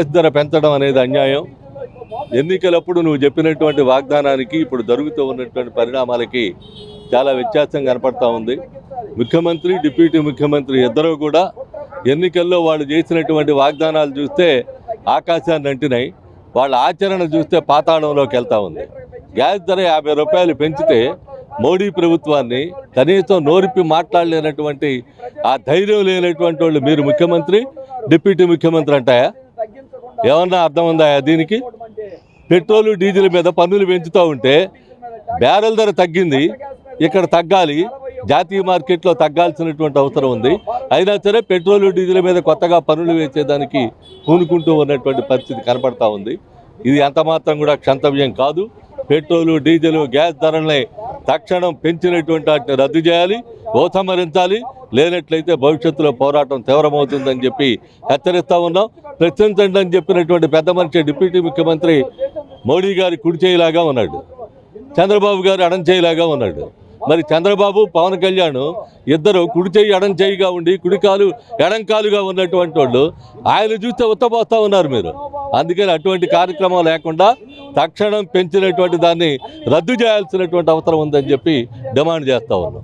Gas ధర పెంచడం అనేది అన్యాయం. ఎన్నికలప్పుడు నువ్వు చెప్పినటువంటి వాగ్దానానికి ఇప్పుడు జరుగుతూ ఉన్నటువంటి పరిణామాలకి చాలా వ్యత్యాసం కనపడతా ఉంది. ముఖ్యమంత్రి డిప్యూటీ ముఖ్యమంత్రి ఇద్దరూ కూడా ఎన్నికల్లో వాళ్ళు చేసినటువంటి వాగ్దానాలు చూస్తే ఆకాశాన్ని అంటినాయి. వాళ్ళ ఆచరణ చూస్తే పాతాళంలోకి వెళ్తా ఉంది. గ్యాస్ ధర యాభై రూపాయలు పెంచితే మోడీ ప్రభుత్వాన్ని కనీసం నోరిపి మాట్లాడలేనటువంటి ఆ ధైర్యం లేనటువంటి వాళ్ళు మీరు ముఖ్యమంత్రి డిప్యూటీ ముఖ్యమంత్రి అంటాయా? ఏమన్నా అర్థం ఉందా దీనికి? పెట్రోలు డీజిల్ మీద పన్నులు పెంచుతూ ఉంటే బ్యారెల్ ధర తగ్గింది ఇక్కడ తగ్గాలి జాతీయ మార్కెట్లో తగ్గాల్సినటువంటి అవసరం ఉంది. అయినా సరే పెట్రోల్ డీజిల్ మీద కొత్తగా పన్నులు వేసేదానికి పూనుకుంటూ ఉన్నటువంటి పరిస్థితి కనపడతా ఉంది. ఇది ఎంత మాత్రం కూడా క్షంతవ్యం కాదు. పెట్రోలు డీజిల్ గ్యాస్ ధరలనే తక్షణం పెంచినటువంటి వాటిని రద్దు చేయాలి ఉపసంహరించాలి లేనట్లయితే భవిష్యత్తులో పోరాటం తీవ్రమవుతుందని చెప్పి హెచ్చరిస్తూ ఉన్నాం. ప్రశ్నించండి అని చెప్పినటువంటి పెద్ద మనిషి డిప్యూటీ ముఖ్యమంత్రి మోడీ గారి కుడిచేయిలాగా ఉన్నాడు. చంద్రబాబు గారు అడంచేయిలాగా ఉన్నాడు. మరి చంద్రబాబు పవన్ కళ్యాణ్ ఇద్దరు కుడి చేయి ఎడం చేయిగా ఉండి కుడికాలు ఎడంకాలుగా ఉన్నటువంటి వాళ్ళు ఆయన చూస్తే ఉత్తపోస్తూ ఉన్నారు మీరు. అందుకని అటువంటి కార్యక్రమం లేకుండా తక్షణం పెంచినటువంటి దాన్ని రద్దు చేయాల్సినటువంటి అవసరం ఉందని చెప్పి డిమాండ్ చేస్తా ఉన్నాం.